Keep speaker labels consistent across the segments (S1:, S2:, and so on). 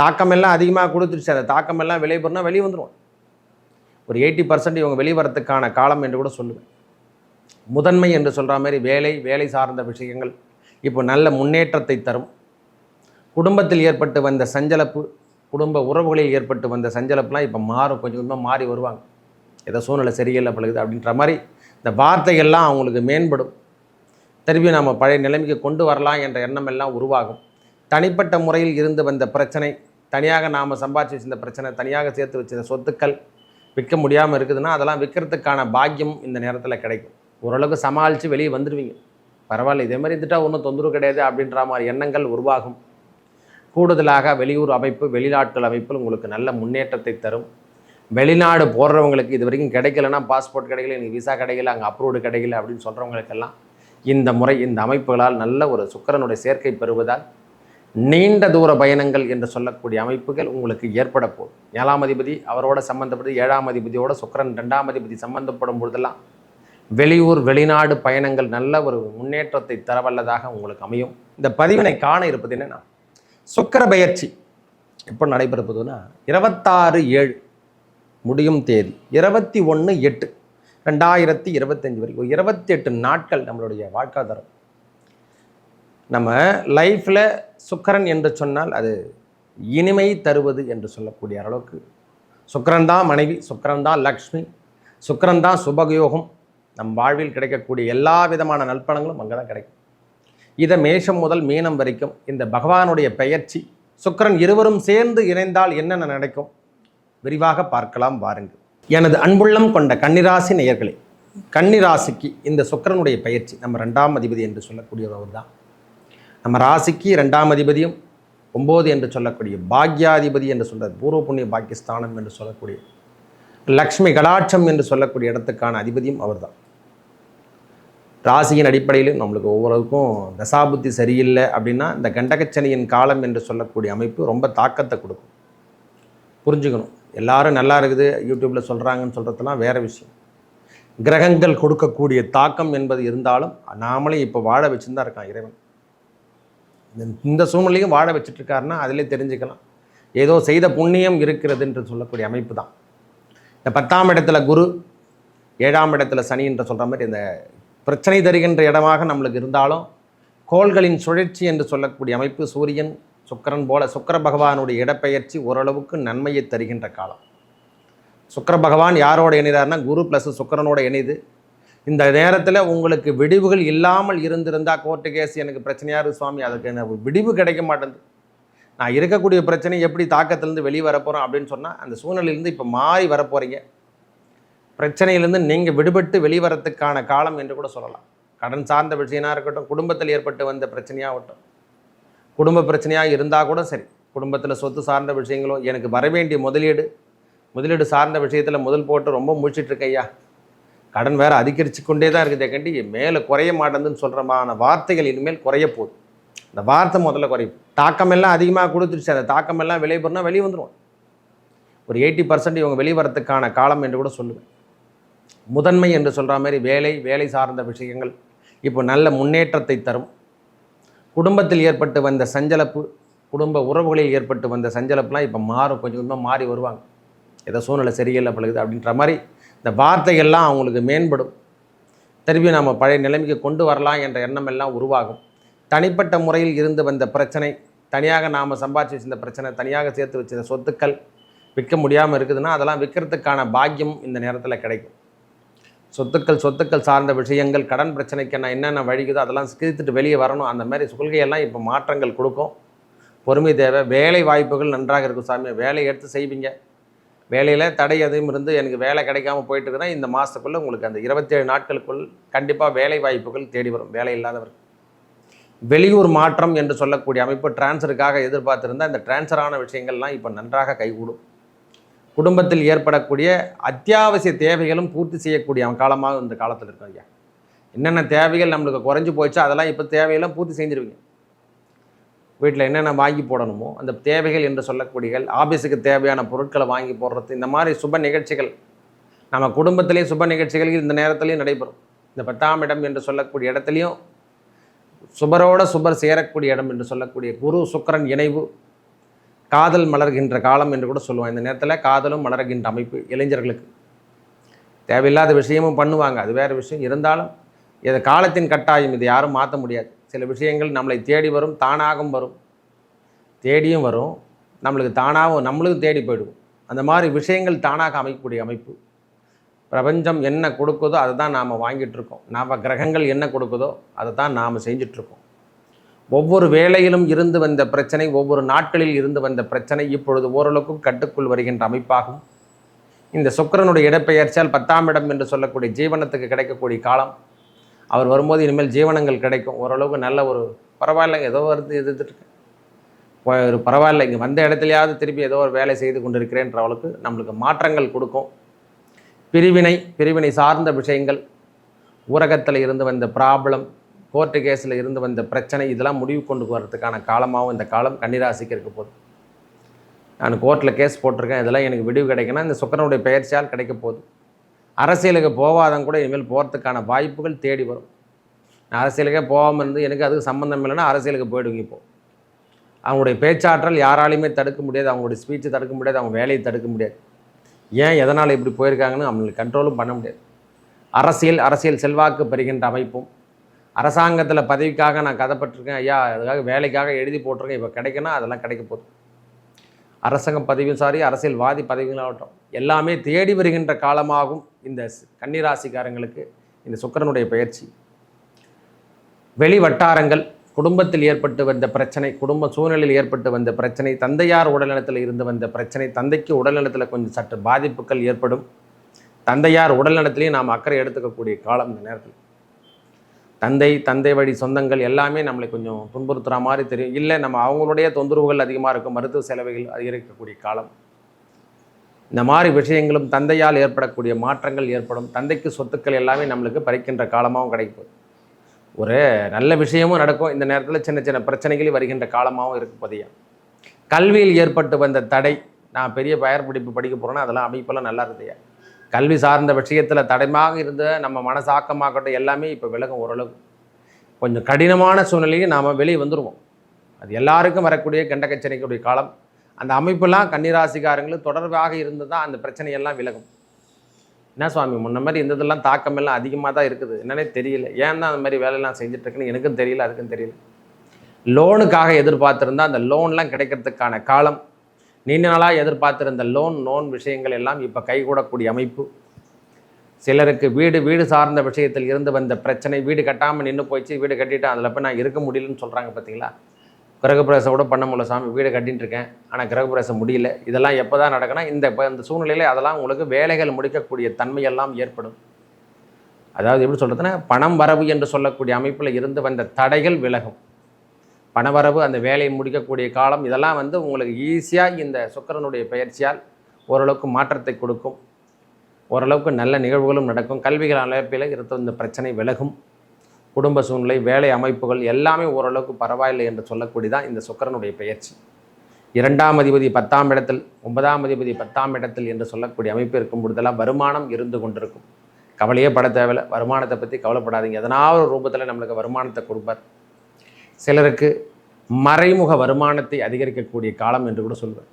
S1: தாக்கமெல்லாம் அதிகமாக கொடுத்துருச்சு. அந்த தாக்கமெல்லாம் வெளியே போனால் வெளியே வந்துடும் ஒரு எயிட்டி பர்சன்ட் இவங்க வெளிவரத்துக்கான காலம் என்று கூட சொல்லுவேன். முதன்மை என்று சொல்கிற மாதிரி வேலை வேலை சார்ந்த விஷயங்கள் இப்போ நல்ல முன்னேற்றத்தை தரும். குடும்பத்தில் ஏற்பட்டு வந்த சஞ்சலப்பு குடும்ப உறவுகளில் ஏற்பட்டு வந்த சஞ்சலப்புலாம் இப்போ மாறும். கொஞ்சம் கொஞ்சமாக மாறி வருவாங்க. ஏதோ சூழ்நிலை சரியில்லை பழகுது அப்படின்ற மாதிரி இந்த வார்த்தைகள்லாம் அவங்களுக்கு மேம்படும். திரும்பி நம்ம பழைய நிலைமைக்கு கொண்டு வரலாம் என்ற எண்ணம் எல்லாம் உருவாகும். தனிப்பட்ட முறையில் இருந்து வந்த பிரச்சனை தனியாக நாம் சம்பாதிச்சு வச்சிருந்த பிரச்சனை தனியாக சேர்த்து வச்சிருந்த சொத்துக்கள் விற்க முடியாமல் இருக்குதுன்னா அதெல்லாம் விற்கிறதுக்கான பாக்கியம் இந்த நேரத்தில் கிடைக்கும். ஓரளவுக்கு சமாளித்து வெளியே வந்துடுவீங்க பரவாயில்ல இதே மாதிரி இருந்துட்டால் ஒன்றும் தொந்தரவு கிடையாது அப்படின்ற மாதிரி எண்ணங்கள் உருவாகும். கூடுதலாக வெளியூர் அமைப்பு வெளிநாட்கள் அமைப்பில் உங்களுக்கு நல்ல முன்னேற்றத்தை தரும். வெளிநாடு போடுறவங்களுக்கு இது வரைக்கும் கிடைக்கலன்னா பாஸ்போர்ட் கிடைக்கல எனக்கு விசா கிடைக்கல அங்கே அப்ரூவ்டு கிடைக்கல அப்படின்னு சொல்கிறவங்களுக்கெல்லாம் இந்த முறை இந்த அமைப்புகளால் நல்ல ஒரு சுக்கரனுடைய சேர்க்கை பெறுவதால் நீண்ட தூர பயணங்கள் என்று சொல்லக்கூடிய அமைப்புகள் உங்களுக்கு ஏற்பட போகும் ஏழாம் அதிபதி அவரோட சம்மந்தப்பட்டு ஏழாம் அதிபதியோட சுக்கரன் ரெண்டாம் அதிபதி சம்பந்தப்படும் பொழுதெல்லாம் வெளியூர் வெளிநாடு பயணங்கள் நல்ல ஒரு முன்னேற்றத்தை தரவல்லதாக உங்களுக்கு அமையும். இந்த பதிவினை காண இருப்பது என்னன்னா சுக்கர பயிற்சி எப்போ நடைபெறப்போகுதுன்னா இருபத்தாறு ஏழு முடியும் தேதி இருபத்தி ஒன்று எட்டு ரெண்டாயிரத்தி இருபத்தஞ்சி வரைக்கும் இருபத்தி எட்டு நாட்கள் நம்மளுடைய வாழ்க்காதாரம் நம்ம லைஃப்பில் சுக்கரன் என்று சொன்னால் அது இனிமை தருவது என்று சொல்லக்கூடிய அளவுக்கு. சுக்கரன் தான் மனைவி சுக்கரன் தான் லக்ஷ்மி சுக்கரன் தான் சுபகயோகம் நம் வாழ்வில் கிடைக்கக்கூடிய எல்லா விதமான நல்பணங்களும் அங்கே தான் கிடைக்கும். இதை மேஷம் முதல் மீனம் வரைக்கும் இந்த பகவானுடைய பெயர்ச்சி சுக்கிரன் இருவரும் சேர்ந்து இணைந்தால் என்னென்ன நடக்கும்? விரிவாக பார்க்கலாம் வாருங்கள். எனது அன்புள்ளம் கொண்ட கன்னிராசி நேயர்களே கன்னிராசிக்கு இந்த சுக்கிரனுடைய பயிற்சி நம்ம ரெண்டாம் அதிபதி என்று சொல்லக்கூடியவர் தான் நம்ம ராசிக்கு ரெண்டாம் அதிபதியும் ஒம்பது என்று சொல்லக்கூடிய பாக்யாதிபதி என்று சொல்கிறது பூர்வ புண்ணிய பாக்கியஸ்தானம் என்று சொல்லக்கூடிய லக்ஷ்மி கடாட்சம் என்று சொல்லக்கூடிய இடத்துக்கான அதிபதியும் அவர்தான். ராசியின் அடிப்படையிலும் நம்மளுக்கு ஒவ்வொருக்கும் தசாபுத்தி சரியில்லை அப்படின்னா இந்த கண்டகச்சனியின் காலம் என்று சொல்லக்கூடிய அமைப்பு ரொம்ப தாக்கத்தை கொடுக்கும். புரிஞ்சுக்கணும். எல்லாரும் நல்லா இருக்குது யூடியூப்பில் சொல்கிறாங்கன்னு சொல்கிறதுலாம் வேறு விஷயம். கிரகங்கள் கொடுக்கக்கூடிய தாக்கம் என்பது இருந்தாலும் நாமளே இப்போ வாழ வச்சுன்னு தான் இருக்கான் இறைவன். இந்த- சூழ்நிலையும் வாழ வச்சுட்ருக்காருன்னா அதிலே தெரிஞ்சுக்கலாம். ஏதோ செய்த புண்ணியம் இருக்கிறது என்று சொல்லக்கூடிய அமைப்பு தான். இந்த பத்தாம் இடத்துல குரு ஏழாம் இடத்துல சனி என்று சொல்கிற மாதிரி இந்த பிரச்சனை தருகின்ற இடமாக நம்மளுக்கு இருந்தாலும் கோள்களின் சுழற்சி என்று சொல்லக்கூடிய அமைப்பு சூரியன் சுக்கரன் போல சுக்கிர பகவானுடைய இடப்பெயர்ச்சி ஓரளவுக்கு நன்மையை தருகின்ற காலம். சுக்கிர பகவான் யாரோட இணைகிறார்னா குரு ப்ளஸ் சுக்கரனோட இணைது இந்த நேரத்தில் உங்களுக்கு விடிவுகள் இல்லாமல் இருந்திருந்தால் கோர்ட்டு கேஸ் எனக்கு பிரச்சனையாக இருக்குது சுவாமி. அதுக்கு எனக்கு விடிவு கிடைக்க மாட்டேங்குது. நான் இருக்கக்கூடிய பிரச்சனை எப்படி தாக்கத்திலேருந்து வெளியே வரப்போகிறோம் அப்படின்னு சொன்னால் அந்த சூழ்நிலையிலேருந்து இப்போ மாறி வரப்போகிறீங்க பிரச்சனையிலேருந்து நீங்கள் விடுபட்டு வெளிவரத்துக்கான காலம் என்று கூட சொல்லலாம். கடன் சார்ந்த விஷயமாக இருக்கட்டும் குடும்பத்தில் ஏற்பட்டு வந்த பிரச்சனையாகட்டும். குடும்ப பிரச்சனையாக இருந்தால் கூட சரி. குடும்பத்தில் சொத்து சார்ந்த விஷயங்களோ எனக்கு வர வேண்டிய முதலீடு முதலீடு சார்ந்த விஷயத்தில் முதல் போட்டு ரொம்ப முழிச்சிட்டு ஐயா. கடன் வேற அதிகரித்து கொண்டே தான் இருக்குதே. கண்டி மேலே குறைய மாட்டேங்குதுன்னு சொல்கிறமான வார்த்தைகள் இனிமேல் குறைய போகுது. அந்த வார்த்தை முதல்ல குறையும். தாக்கமெல்லாம் அதிகமாக கொடுத்துருச்சு. அந்த தாக்கமெல்லாம் வெளியே போனால் வெளியே வந்துடும் ஒரு எயிட்டி பர்சன்ட் இவங்க வெளிவரத்துக்கான காலம் என்று கூட சொல்லுவேன். முதன்மை என்று சொல்கிற மாதிரி வேலை வேலை சார்ந்த விஷயங்கள் இப்போ நல்ல முன்னேற்றத்தை தரும். குடும்பத்தில் ஏற்பட்டு வந்த சஞ்சலப்பு குடும்ப உறவுகளில் ஏற்பட்டு வந்த சஞ்சலப்புலாம் இப்போ மாறும். கொஞ்சம் கொஞ்சமாக மாறி வருவாங்க. ஏதோ சூழ்நிலை சரியில்லை பழகுது அப்படின்ற மாதிரி இந்த வார்த்தைகள்லாம் அவங்களுக்கு மேம்படும். திருப்பி நம்ம பழைய நிலைமைக்கு கொண்டு வரலாம் என்ற எண்ணம் எல்லாம் உருவாகும். தனிப்பட்ட முறையில் இருந்து வந்த பிரச்சனை தனியாக நாம் சம்பாதிச்சு வச்சிருந்த பிரச்சனை தனியாக சேர்த்து வச்சிருந்த சொத்துக்கள் விற்க முடியாமல் இருக்குதுன்னா அதெல்லாம் விற்கிறதுக்கான பாக்கியம் இந்த நேரத்தில் கிடைக்கும். சொத்துக்கள் சொத்துக்கள் சார்ந்த விஷயங்கள் கடன் பிரச்சனைக்கு நான் என்னென்ன வழிக்குதோ அதெல்லாம் கிழித்துட்டு வெளியே வரணும். அந்த மாதிரி கொள்கையெல்லாம் இப்போ மாற்றங்கள் கொடுக்கும். பொறுமை தேவை வேலை வாய்ப்புகள் நன்றாக இருக்கும் சாமி. வேலை எடுத்து செய்வீங்க. வேலையில் தடை எதுவும் இருந்து எனக்கு வேலை கிடைக்காம போயிட்டுருக்குன்னா இந்த மாதத்துக்குள்ளே உங்களுக்கு அந்த இருபத்தேழு நாட்களுக்குள் கண்டிப்பாக வேலை வாய்ப்புகள் தேடி வரும். வேலை இல்லாதவர் வெளியூர் மாற்றம் என்று சொல்லக்கூடிய அமைப்பு டிரான்ஸ்ஃபருக்காக எதிர்பார்த்துருந்தால் இந்த டிரான்ஸ்ஃபரான விஷயங்கள்லாம் இப்போ நன்றாக கைகூடும். குடும்பத்தில் ஏற்படக்கூடிய அத்தியாவசிய தேவைகளும் பூர்த்தி செய்யக்கூடிய காலமாக இந்த காலத்தில் இருக்கும் ஐயா. என்னென்ன தேவைகள் நம்மளுக்கு குறைஞ்சி போச்சோ அதெல்லாம் இப்போ தேவையெல்லாம் பூர்த்தி செஞ்சுருவீங்க. வீட்டில் என்னென்ன வாங்கி போடணுமோ அந்த தேவைகள் என்று சொல்லக்கூடிய ஆபீஸுக்கு தேவையான பொருட்களை வாங்கி போடுறது இந்த மாதிரி சுப நிகழ்ச்சிகள். நம்ம குடும்பத்திலேயே சுப நிகழ்ச்சிகள் இந்த நேரத்துலையும் நடைபெறும். இந்த பத்தாம் இடம் என்று சொல்லக்கூடிய இடத்துலையும் சுபரோட சுபர் சேரக்கூடிய இடம் என்று சொல்லக்கூடிய குரு சுக்கிரன் இணைவு காதல் மலர்கின்ற காலம் என்று கூட சொல்லுவாங்க இந்த நேரத்தில் காதலும் மலர்கின்ற அமைப்பு இளைஞர்களுக்கு. தேவையில்லாத விஷயமும் பண்ணுவாங்க. அது வேறு விஷயம். இருந்தாலும் இது காலத்தின் கட்டாயம். இது யாரும் மாற்ற முடியாது. சில விஷயங்கள் நம்மளை தேடி வரும் தானாகவும் வரும். தேடியும் வரும். நம்மளுக்கு தானாகவும் நம்மளுக்கும் தேடி போயிடும் அந்த மாதிரி விஷயங்கள் தானாக அமைக்கக்கூடிய அமைப்பு. பிரபஞ்சம் என்ன கொடுக்குதோ அதை தான் நாம் வாங்கிட்டுருக்கோம் நாம் கிரகங்கள் என்ன கொடுக்குதோ அதை தான் நாம் செஞ்சிட்ருக்கோம் ஒவ்வொரு வேளையிலும் இருந்து வந்த பிரச்சனை ஒவ்வொரு நாட்களில் இருந்து வந்த பிரச்சனை இப்பொழுது ஓரளவுக்கும் கட்டுக்குள் வருகின்ற அமைப்பாகும். இந்த சுக்கரனுடைய இடப்பெயர்ச்சியால் பத்தாம் இடம் என்று சொல்லக்கூடிய ஜீவனத்துக்கு கிடைக்கக்கூடிய காலம். அவர் வரும்போது இனிமேல் ஜீவனங்கள் கிடைக்கும். ஓரளவுக்கு நல்ல ஒரு பரவாயில்லைங்க ஏதோ வருது எதிர்த்துட்டு ஒரு பரவாயில்ல இங்கே வந்த இடத்துலையாவது திருப்பி ஏதோ ஒரு வேலை செய்து கொண்டிருக்கிறேன்ற அவளுக்கு நம்மளுக்கு மாற்றங்கள் கொடுக்கும். பிரிவினை பிரிவினை சார்ந்த விஷயங்கள் ஊரகத்தில் இருந்து வந்த ப்ராப்ளம் கோர்ட்டு கேஸில் இருந்து வந்த பிரச்சனை இதெல்லாம் முடிவு கொண்டு வரதுக்கான காலமாகவும் இந்த காலம் கன்னிராசிக்கு இருக்க போகுது. நான் கோர்ட்டில் கேஸ் போட்டிருக்கேன் இதெல்லாம் எனக்கு விடிவு கிடைக்குன்னா இந்த சுக்கரனுடைய பயிற்சியால் கிடைக்க போகுது. அரசியலுக்கு போகாதவங்க கூட இனிமேல் போகிறதுக்கான வாய்ப்புகள் தேடி வரும். நான் அரசியலுக்கே போகாமல் இருந்து எனக்கு அதுக்கு சம்மந்தம் இல்லைன்னா அரசியலுக்கு போயிடுங்க இப்போது அவங்களுடைய பேச்சாற்றல் யாராலையுமே தடுக்க முடியாது. அவங்களுடைய ஸ்பீச்சை தடுக்க முடியாது. அவங்க வேலையை தடுக்க முடியாது. ஏன் எதனால் இப்படி போயிருக்காங்கன்னு அவங்களுக்கு கண்ட்ரோலும் பண்ண முடியாது. அரசியல் அரசியல் செல்வாக்கு பெறுகின்ற அமைப்பும். அரசாங்கத்தில் பதவிக்காக நான் கதைப்பட்டிருக்கேன். ஐயா அதுக்காக வேலைக்காக எழுதி போட்டிருக்கேன். இப்போ கிடைக்கணும் அதெல்லாம் கிடைக்க போதும் அரசாங்க பதவியும் சாரி அரசியல்வாதி பதவிகளாகட்டும். எல்லாமே தேடி வருகின்ற காலமாகும் இந்த கன்னிராசிக்காரங்களுக்கு இந்த சுக்கரனுடைய பயிற்சி. வெளி வட்டாரங்கள் குடும்பத்தில் ஏற்பட்டு வந்த பிரச்சனை குடும்ப சூழ்நிலையில் ஏற்பட்டு வந்த பிரச்சனை தந்தையார் உடல்நலத்தில் இருந்து வந்த பிரச்சனை தந்தைக்கு உடல்நலத்தில் கொஞ்சம் சற்று பாதிப்புகள் ஏற்படும். தந்தையார் உடல்நலத்திலையும் நாம் அக்கறை எடுத்துக்கக்கூடிய காலம் இந்த நேரத்தில். தந்தை தந்தை வழி சொந்தங்கள் எல்லாமே நம்மளை கொஞ்சம் துன்புறுத்துகிற மாதிரி தெரியும். இல்லை நம்ம அவங்களுடைய தொந்தரவுகள் அதிகமாக இருக்கும். மருத்துவ செலவுகள் அதிகரிக்கக்கூடிய காலம். இந்த மாதிரி விஷயங்களும் தந்தையால் ஏற்படக்கூடிய மாற்றங்கள் ஏற்படும். தந்தைக்கு சொத்துக்கள் எல்லாமே நம்மளுக்கு பறிக்கின்ற காலமாகவும் கிடைக்கும். ஒரு நல்ல விஷயமும் நடக்கும். இந்த நேரத்தில் சின்ன சின்ன பிரச்சனைகள் வருகின்ற காலமாகவும் இருக்கும் பதியா. கல்வியில் ஏற்பட்டு வந்த தடை. நான் பெரிய பயர் படிப்பு படிக்க போகிறேன்னா அதெல்லாம் அமைப்பெல்லாம் நல்லா இருந்தையா கல்வி சார்ந்த விஷயத்தில் தடைமாக இருந்த நம்ம மனசாக்கமாகட்டும் எல்லாமே இப்போ விலகும் ஓரளவு கொஞ்சம் கடினமான சூழ்நிலையும் நாம் வெளியே வந்துடுவோம் அது எல்லாருக்கும் வரக்கூடிய கண்டக்கச்சனைக்குடைய காலம். அந்த அமைப்பெல்லாம் கன்னிராசிக்காரங்களுக்கு தொடர்பாக இருந்து தான் அந்த பிரச்சனையெல்லாம் விலகும். என்ன சுவாமி முன்ன மாதிரி இருந்ததெல்லாம் தாக்கம் எல்லாம் அதிகமாக தான் இருக்குது. என்னன்னே தெரியல. ஏன் தான் அந்த மாதிரி வேலையெல்லாம் செஞ்சுட்ருக்குன்னு எனக்கும் தெரியல அதுக்கும் தெரியல. லோனுக்காக எதிர்பார்த்துருந்தா அந்த லோன்லாம் கிடைக்கிறதுக்கான காலம் நீண்ட நாளாக எதிர்பார்த்திருந்த லோன் லோன் விஷயங்கள் எல்லாம் இப்போ கைகூடக்கூடிய அமைப்பு. சிலருக்கு வீடு வீடு சார்ந்த விஷயத்தில் இருந்து வந்த பிரச்சனை வீடு கட்டாமல் நின்று போயிடுச்சு வீடு கட்டிட்டு அதில் போய் நான் இருக்க முடியலன்னு சொல்கிறாங்க பார்த்தீங்களா கிரகப்பிரவேசம் கூட பண்ண முடியல சாமி வீடு கட்டின்னு இருக்கேன். ஆனால் கிரகப்பிரவேசம் முடியல. இதெல்லாம் எப்போ தான் நடக்கணும் இந்த இப்போ இந்த சூழ்நிலையில் அதெல்லாம் உங்களுக்கு வேலைகள் முடிக்கக்கூடிய தன்மையெல்லாம் ஏற்படும். அதாவது எப்படி சொல்கிறதுன்னா பணம் வரவு என்று சொல்லக்கூடிய அமைப்பில் இருந்து வந்த தடைகள் விலகும். பணவரவு அந்த வேலையை முடிக்கக்கூடிய காலம் இதெல்லாம் வந்து உங்களுக்கு ஈஸியாக இந்த சுக்கரனுடைய பயிற்சியால் ஓரளவுக்கு மாற்றத்தை கொடுக்கும். ஓரளவுக்கு நல்ல நிகழ்வுகளும் நடக்கும். கல்விகள் அமைப்பில் இருந்த இந்த பிரச்சனை விலகும். குடும்ப சூழ்நிலை வேலை அமைப்புகள் எல்லாமே ஓரளவுக்கு பரவாயில்லை என்று சொல்லக்கூடியதான் இந்த சுக்கரனுடைய பயிற்சி. இரண்டாம் அதிபதி பத்தாம் இடத்தில் ஒன்பதாம் அதிபதி பத்தாம் இடத்தில் என்று சொல்லக்கூடிய அமைப்பு இருக்கும் பொழுதெல்லாம் வருமானம் இருந்து கொண்டிருக்கும். கவலையே பட தேவையில்லை. வருமானத்தை பற்றி கவலைப்படாதீங்க. எதனாவது ஒரு ரூபத்தில் நம்மளுக்கு வருமானத்தை கொடுப்பார். சிலருக்கு மறைமுக வருமானத்தை அதிகரிக்கக்கூடிய காலம் என்று கூட சொல்வேன்.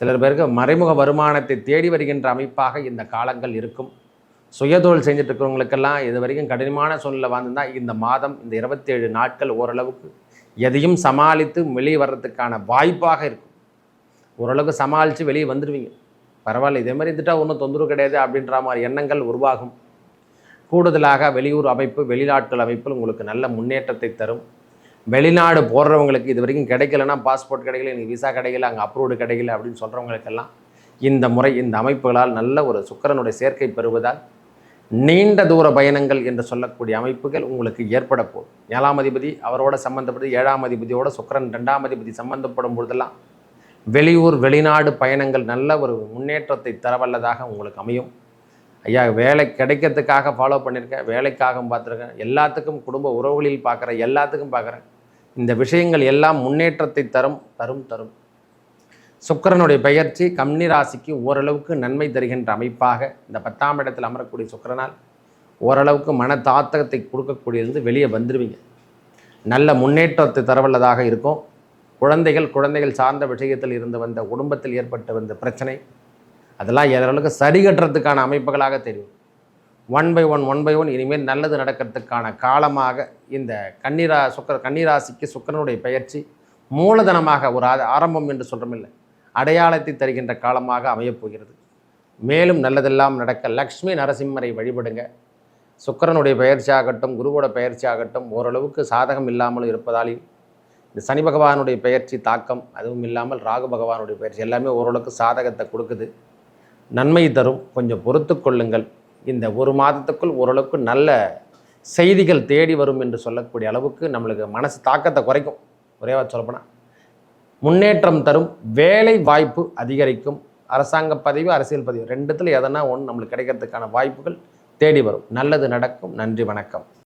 S1: சிலர் பேருக்கு மறைமுக வருமானத்தை தேடி வருகின்ற அமைப்பாக இந்த காலங்கள் இருக்கும். சுயதொழில் செஞ்சுட்டு இருக்கிறவங்களுக்கெல்லாம் இது வரைக்கும் கடினமான சூழ்நிலை வந்திருந்தால் இந்த மாதம் இந்த இருபத்தேழு நாட்கள் ஓரளவுக்கு எதையும் சமாளித்து வெளியே வர்றதுக்கான வாய்ப்பாக இருக்கும். ஓரளவுக்கு சமாளித்து வெளியே வந்துடுவீங்க பரவாயில்ல இதே மாதிரி இருந்துட்டால் ஒன்றும் தொந்தரவு கிடையாது அப்படின்ற மாதிரி எண்ணங்கள் உருவாகும். கூடுதலாக வெளியூர் அமைப்பு வெளிநாட்கள் அமைப்பில் உங்களுக்கு நல்ல முன்னேற்றத்தை தரும். வெளிநாடு போடுறவங்களுக்கு இது வரைக்கும் கிடைக்கலன்னா பாஸ்போர்ட் கிடைக்கல எனக்கு விசா கிடைக்கல அங்கே அப்ரூவ்டு கிடைக்கல அப்படின்னு சொல்கிறவங்களுக்கெல்லாம் இந்த முறை இந்த அமைப்புகளால் நல்ல ஒரு சுக்கரனுடைய சேர்க்கை பெறுவதால் நீண்ட தூர பயணங்கள் என்று சொல்லக்கூடிய அமைப்புகள் உங்களுக்கு ஏற்பட போகும் ஏழாம் அதிபதி அவரோட சம்மந்தப்பட்டு ஏழாம் அதிபதியோட சுக்கரன் ரெண்டாம் அதிபதி சம்மந்தப்படும் பொழுதெல்லாம் வெளியூர் வெளிநாடு பயணங்கள் நல்ல ஒரு முன்னேற்றத்தை தரவல்லதாக உங்களுக்கு அமையும். ஐயா வேலை கிடைக்கிறதுக்காக ஃபாலோ பண்ணியிருக்கேன் வேலைக்காகவும் பார்த்துருக்கேன் எல்லாத்துக்கும் குடும்ப உறவுகளில் பார்க்குறேன் எல்லாத்துக்கும் பார்க்குறேன். இந்த விஷயங்கள் எல்லாம் முன்னேற்றத்தை தரும் தரும் தரும். சுக்கரனுடைய பெயர்ச்சி கம்னி ராசிக்கு ஓரளவுக்கு நன்மை தருகின்ற அமைப்பாக இந்த பத்தாம் இடத்தில் அமரக்கூடிய சுக்கரனால் ஓரளவுக்கு மன தாத்தகத்தை கொடுக்கக்கூடியது வெளியே வந்துடுவீங்க நல்ல முன்னேற்றத்தை தரவல்லதாக இருக்கும். குழந்தைகள் குழந்தைகள் சார்ந்த விஷயத்தில் இருந்து வந்த குடும்பத்தில் ஏற்பட்டு வந்த பிரச்சனை அதெல்லாம் ஏதளவுக்கு சரி கட்டுறதுக்கான அமைப்புகளாக தெரியும். One by one one by one இனிமேல் நல்லது நடக்கிறதுக்கான காலமாக இந்த கன்னிரா சுக்கர கன்னிராசிக்கு சுக்கரனுடைய பயிற்சி மூலதனமாக ஒரு ஆ- ஆரம்பம் என்று சொல்கிறோமில்லை அடையாளத்தை தருகின்ற காலமாக அமையப்போகிறது மேலும் நல்லதெல்லாம் நடக்க லக்ஷ்மி நரசிம்மரை வழிபடுங்க. சுக்கிரனுடைய பயிற்சி ஆகட்டும் குருவோட பயிற்சி ஆகட்டும் ஓரளவுக்கு சாதகம் இல்லாமல் இருப்பதால் இந்த சனி பகவானுடைய பயிற்சி தாக்கம் அதுவும் இல்லாமல் ராகு பகவானுடைய பயிற்சி எல்லாமே ஓரளவுக்கு சாதகத்தை கொடுக்குது. நன்மை தரும். கொஞ்சம் பொறுத்து கொள்ளுங்கள். இந்த ஒரு மாதத்துக்குள் ஓரளவுக்கு நல்ல செய்திகள் தேடி வரும் என்று சொல்லக்கூடிய அளவுக்கு நம்மளுக்கு மனசு தாக்கத்தை குறைக்கும். ஒரே சொல்லப்போனால் முன்னேற்றம் தரும் வேலை வாய்ப்பு அதிகரிக்கும் அரசாங்க பதிவு அரசியல் பதிவு ரெண்டுத்தில் எதனா ஒன்று நம்மளுக்கு கிடைக்கிறதுக்கான வாய்ப்புகள் தேடி வரும். நல்லது நடக்கும். நன்றி வணக்கம்.